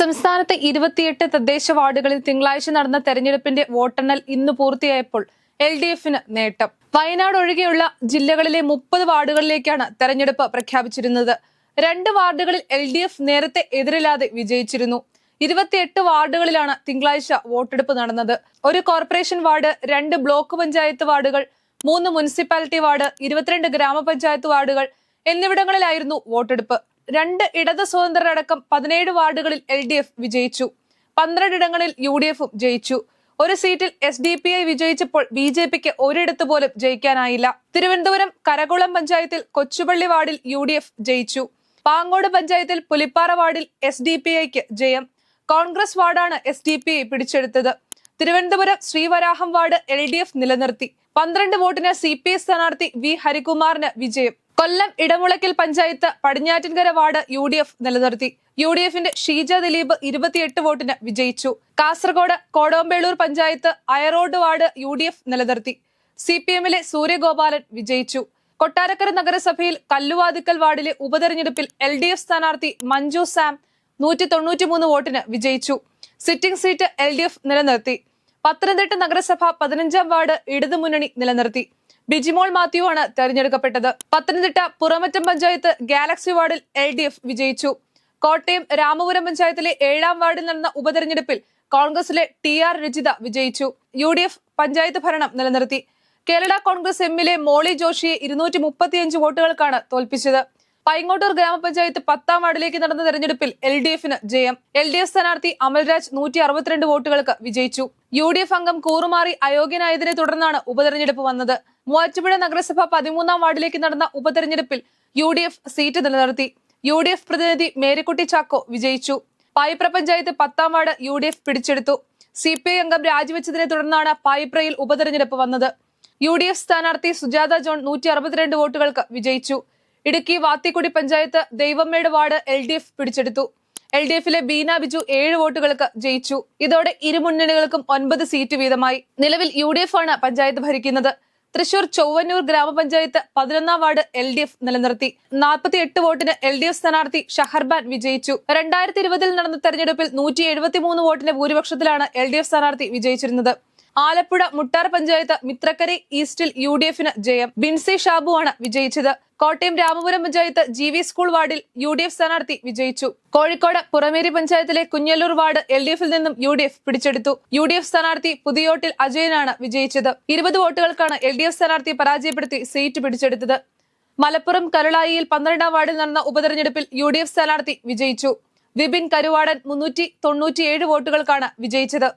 സംസ്ഥാനത്തെ ഇരുപത്തിയെട്ട് തദ്ദേശ വാർഡുകളിൽ തിങ്കളാഴ്ച നടന്ന തെരഞ്ഞെടുപ്പിന്റെ വോട്ടെണ്ണൽ ഇന്ന് പൂർത്തിയായപ്പോൾ എൽ ഡി എഫിന് നേട്ടം. വയനാട് ഒഴികെയുള്ള ജില്ലകളിലെ മുപ്പത് വാർഡുകളിലേക്കാണ് തെരഞ്ഞെടുപ്പ് പ്രഖ്യാപിച്ചിരുന്നത്. രണ്ട് വാർഡുകളിൽ എൽ ഡി എഫ് നേരത്തെ എതിരില്ലാതെ വിജയിച്ചിരുന്നു. ഇരുപത്തിയെട്ട് വാർഡുകളിലാണ് തിങ്കളാഴ്ച വോട്ടെടുപ്പ് നടന്നത്. ഒരു കോർപ്പറേഷൻ വാർഡ് രണ്ട് ബ്ലോക്ക് പഞ്ചായത്ത് വാർഡുകൾ മൂന്ന് മുനിസിപ്പാലിറ്റി വാർഡ് ഇരുപത്തിരണ്ട് ഗ്രാമപഞ്ചായത്ത് വാർഡുകൾ എന്നിവിടങ്ങളിലായിരുന്നു വോട്ടെടുപ്പ്. രണ്ട് ഇടത് സ്വതന്ത്രരടക്കം പതിനേഴ് വാർഡുകളിൽ എൽ ഡി എഫ് വിജയിച്ചു. പന്ത്രണ്ടിടങ്ങളിൽ യു ഡി എഫും ജയിച്ചു. ഒരു സീറ്റിൽ എസ് ഡി പി ഐ വിജയിച്ചപ്പോൾ ബി ജെ പിക്ക് ഒരിടത്ത് പോലും ജയിക്കാനായില്ല. തിരുവനന്തപുരം കരകുളം പഞ്ചായത്തിൽ കൊച്ചുപള്ളി വാർഡിൽ യു ഡി എഫ് ജയിച്ചു. പാങ്ങോട് പഞ്ചായത്തിൽ പുലിപ്പാറ വാർഡിൽ എസ് ഡി പി ഐക്ക് ജയം. കോൺഗ്രസ് വാർഡാണ് എസ് ഡി പി ഐ പിടിച്ചെടുത്തത്. Thiruvananthapuram Sreevaraham ward L D F നിലനിർത്തി. പന്ത്രണ്ട് വോട്ടിന് സി പി ഐ സ്ഥാനാർത്ഥി വി ഹരികുമാറിന് വിജയം. Kollam Edamulakkal panchayat Padinjattinkara ward U D F നിലനിർത്തി. യു ഡി എഫിന്റെ ഷീജ ദിലീപ് ഇരുപത്തിയെട്ട് വോട്ടിന് വിജയിച്ചു. Kasaragod Kodombelur panchayat Ayarode ward U D F നിലനിർത്തി. സി പി എമ്മിലെ സൂര്യഗോപാലൻ വിജയിച്ചു. കൊട്ടാരക്കര നഗരസഭയിൽ കല്ലുവാതിക്കൽ വാർഡിലെ ഉപതെരഞ്ഞെടുപ്പിൽ എൽ ഡി എഫ് സ്ഥാനാർത്ഥി മഞ്ജു സാം നൂറ്റി തൊണ്ണൂറ്റിമൂന്ന് വോട്ടിന് വിജയിച്ചു. Sitting seat L D F നിലനിർത്തി. പത്തനംതിട്ട നഗരസഭ പതിനഞ്ചാം വാർഡ് ഇടതുമുന്നണി നിലനിർത്തി. ബിജിമോൾ മാത്യു ആണ് തെരഞ്ഞെടുക്കപ്പെട്ടത്. പത്തനംതിട്ട പുറമറ്റം പഞ്ചായത്ത് ഗാലക്സി വാർഡിൽ എൽ വിജയിച്ചു. കോട്ടയം രാമപുരം പഞ്ചായത്തിലെ ഏഴാം വാർഡിൽ നടന്ന ഉപതെരഞ്ഞെടുപ്പിൽ കോൺഗ്രസിലെ ടി ആർ രജിത വിജയിച്ചു. യു ഡി എഫ് പഞ്ചായത്ത് ഭരണം നിലനിർത്തി. കേരള കോൺഗ്രസ് എമ്മിലെ മോളി ജോഷിയെ ഇരുന്നൂറ്റി മുപ്പത്തിയഞ്ച് വോട്ടുകൾക്കാണ് തോൽപ്പിച്ചത്. പൈങ്ങോട്ടൂർ ഗ്രാമപഞ്ചായത്ത് പത്താം വാർഡിലേക്ക് നടന്ന തെരഞ്ഞെടുപ്പിൽ എൽ ഡി എഫിന് ജയം. എൽ ഡി എഫ് സ്ഥാനാർത്ഥി അമൽരാജ് നൂറ്റി അറുപത്തിരണ്ട് വോട്ടുകൾക്ക് വിജയിച്ചു. യു ഡി എഫ് അംഗം കൂറുമാറി അയോഗ്യനായതിനെ തുടർന്നാണ് ഉപതെരഞ്ഞെടുപ്പ് വന്നത്. മൂവാറ്റുപുഴ നഗരസഭ പതിമൂന്നാം വാർഡിലേക്ക് നടന്ന ഉപതെരഞ്ഞെടുപ്പിൽ യു ഡി എഫ് സീറ്റ് നിലനിർത്തി. യു ഡി എഫ് പ്രതിനിധി മേരിക്കുട്ടി ചാക്കോ വിജയിച്ചു. പായിപ്ര പഞ്ചായത്ത് പത്താം വാർഡ് യു ഡി എഫ് പിടിച്ചെടുത്തു. സി പി ഐ അംഗം രാജിവെച്ചതിനെ തുടർന്നാണ് പായിപ്രയിൽ ഉപതെരഞ്ഞെടുപ്പ് വന്നത്. യു ഡി എഫ് സ്ഥാനാർത്ഥി സുജാത ജോൺ നൂറ്റി അറുപത്തിരണ്ട് വോട്ടുകൾക്ക് വിജയിച്ചു. Idukki Vathikudy panchayat Daivammedu ward L D F പിടിച്ചെടുത്തു. എൽ ഡി എഫിലെ ബീന ബിജു ഏഴ് വോട്ടുകൾക്ക് ജയിച്ചു. ഇതോടെ ഇരുമുന്നണികൾക്കും ഒൻപത് സീറ്റ് വീതമായി. നിലവിൽ യു ഡി എഫ് ആണ് പഞ്ചായത്ത് ഭരിക്കുന്നത്. തൃശൂർ ചൊവ്വന്നൂർ ഗ്രാമപഞ്ചായത്ത് പതിനൊന്നാം വാർഡ് എൽ ഡി എഫ് നിലനിർത്തി. നാൽപ്പത്തി എട്ട് വോട്ടിന് എൽ ഡി എഫ് സ്ഥാനാർത്ഥി ഷഹർബാൻ വിജയിച്ചു. രണ്ടായിരത്തി ഇരുപതിൽ നടന്ന തെരഞ്ഞെടുപ്പിൽ നൂറ്റി എഴുപത്തിമൂന്ന് വോട്ടിന്റെ ഭൂരിപക്ഷത്തിലാണ് എൽ ഡി എഫ് സ്ഥാനാർത്ഥി വിജയിച്ചിരുന്നത്. ആലപ്പുഴ മുട്ടാർ പഞ്ചായത്ത് മിത്രക്കരി ഈസ്റ്റിൽ യു ഡി എഫിന് ജയം. ബിൻസി ഷാബുവാണ് വിജയിച്ചത്. Kottayam Ramapuram panchayat G V school വാർഡിൽ യു ഡി എഫ് സ്ഥാനാർത്ഥി വിജയിച്ചു. കോഴിക്കോട് പുറമേരി പഞ്ചായത്തിലെ കുഞ്ഞല്ലൂർ വാർഡ് എൽ ഡി എഫിൽ നിന്നും യു ഡി എഫ് പിടിച്ചെടുത്തു. യു ഡി എഫ് സ്ഥാനാർത്ഥി പുതിയോട്ടിൽ അജയനാണ് വിജയിച്ചത്. ഇരുപത് വോട്ടുകൾക്കാണ് എൽ ഡി എഫ് സ്ഥാനാർത്ഥിയെ പരാജയപ്പെടുത്തി സീറ്റ് പിടിച്ചെടുത്തത്. മലപ്പുറം കരുളായിയിൽ പന്ത്രണ്ടാം വാർഡിൽ നടന്ന ഉപതെരഞ്ഞെടുപ്പിൽ യു ഡി എഫ് സ്ഥാനാർത്ഥി വിജയിച്ചു. വിപിൻ കരുവാടൻ മുന്നൂറ്റി തൊണ്ണൂറ്റിയേഴ് വോട്ടുകൾക്കാണ് വിജയിച്ചത്.